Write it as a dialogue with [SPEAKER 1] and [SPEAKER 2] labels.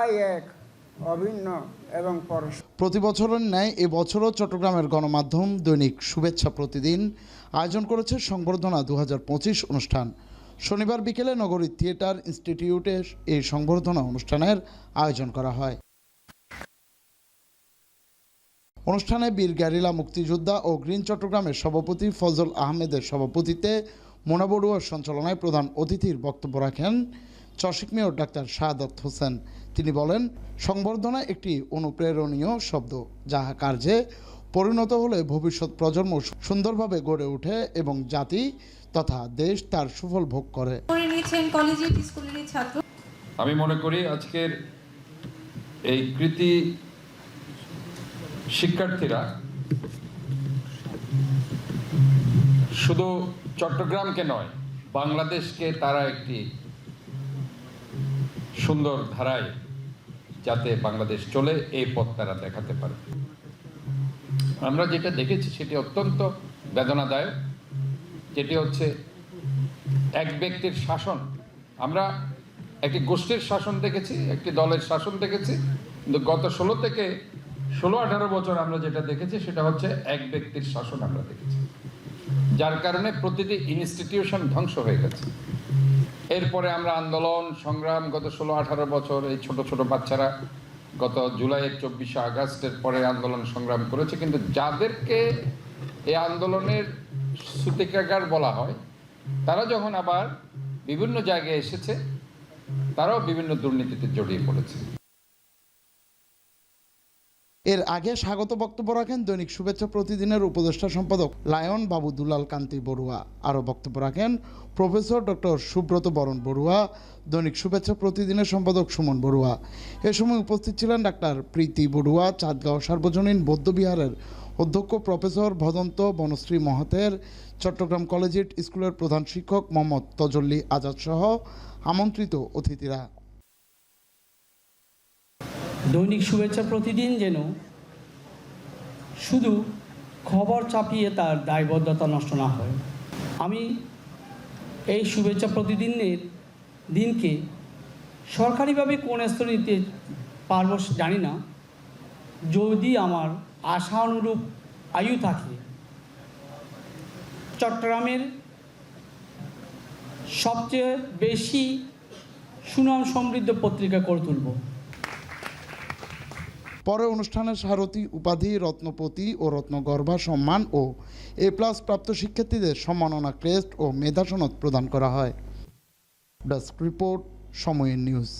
[SPEAKER 1] সবাই এক অভিন্ন এবং
[SPEAKER 2] প্রতি বছরের ন্যায় এবছরও চট্টগ্রামের গণমাধ্যম দৈনিক শুভেচ্ছা প্রতিদিন আয়োজন করেছে সংবর্ধনা দু অনুষ্ঠান। শনিবার বিকেলে নগরী থিয়েটার ইনস্টিটিউটে এই সংবর্ধনা অনুষ্ঠানের আয়োজন করা হয়। অনুষ্ঠানে বীর গ্যারিলা মুক্তিযোদ্ধা ও গ্রিন চট্টগ্রামের সভাপতি ফজল আহমেদের সভাপতিত্বে মোনা বড়ুয়ার সঞ্চালনায় প্রধান অতিথির বক্তব্য রাখেন চশিক মেয়র ডাক্তার শাহাদত হোসেন। তিনি বলেন সংবর্ধনা একটি অনুপ্রেরণীয় শব্দ যাহা কার্যে পরিণত হলে ভবিষ্যৎ প্রজন্ম সুন্দরভাবে গড়ে ওঠে এবং জাতি তথা দেশ তার সুফল ভোগ করে।
[SPEAKER 3] আমি মনে করি আজকের এই কৃতি শিক্ষার্থীরা শুধু চট্টগ্রামকে নয় বাংলাদেশকে তারা একটি সুন্দর ধারায় যাতে বাংলাদেশ চলে, এই পথ তারা দেখাতে পারে। আমরা যেটা দেখেছি সেটি অত্যন্ত বেদনাদায়ক। যেটি হচ্ছে এক ব্যক্তির শাসন। আমরা একটি গোষ্ঠীর শাসন দেখেছি, একটি দলের শাসন দেখেছি, কিন্তু গত ষোলো থেকে ষোলো আঠারো বছর আমরা যেটা দেখেছি, সেটা হচ্ছে এক ব্যক্তির শাসন আমরা দেখেছি। যার কারণে প্রতিটি ইনস্টিটিউশন ধ্বংস হয়ে গেছে। এরপরে আমরা আন্দোলন, সংগ্রাম, গত ষোলো, আঠারো বছর এই ছোট ছোট বাচ্চারা গত জুলাইয়ের চব্বিশে আগস্টের পরে আন্দোলন, সংগ্রাম করেছে। কিন্তু যাদেরকে এই আন্দোলনের সূতিকাগার বলা হয়, তারা যখন আবার বিভিন্ন জায়গায় এসেছে, তারাও বিভিন্ন দুর্নীতিতে জড়িয়ে পড়েছে।
[SPEAKER 2] এর আগে স্বাগত বক্তব্য রাখেন দৈনিক শুভেচ্ছা প্রতিদিনের উপদেষ্টা সম্পাদক লায়ন বাবু দুলাল কান্তি বড়ুয়া। আরও বক্তব্য রাখেন প্রফেসর ডক্টর সুব্রত বরণ বড়ুয়া, দৈনিক শুভেচ্ছা প্রতিদিনের সম্পাদক সুমন বড়ুয়া। এ সময় উপস্থিত ছিলেন ডাক্তার প্রীতি বড়ুয়া, চাঁদগাঁও সার্বজনীন বৌদ্ধবিহারের অধ্যক্ষ প্রফেসর ভদন্ত বনশ্রী মহাতের, চট্টগ্রাম কলেজিয়েট স্কুলের প্রধান শিক্ষক মোহাম্মদ তজল্লি আজাদ সহ আমন্ত্রিত অতিথিরা।
[SPEAKER 4] দৈনিক শুভেচ্ছা প্রতিদিন যেন শুধু খবর চাপিয়ে তার দায়বদ্ধতা নষ্ট না হয়। আমি এই শুভেচ্ছা প্রতিদিনের দিনকে সরকারিভাবে কোন স্তরে নিতে পারব জানি না। যদি আমার আশা অনুরূপ আয়ু থাকে, চট্টগ্রামের সবচেয়ে বেশি সুনাম সমৃদ্ধ পত্রিকা করে তুলব।
[SPEAKER 2] পরে অনুষ্ঠানে সারথী, উপাধি, রত্নপতি ও রত্নগর্ভা সম্মান ও এ প্লাস প্রাপ্ত শিক্ষার্থীদের সম্মাননা ক্রেস্ট ও মেধা সনদ প্রদান করা হয়। ডেস্ক রিপোর্ট, সময়ের নিউজ।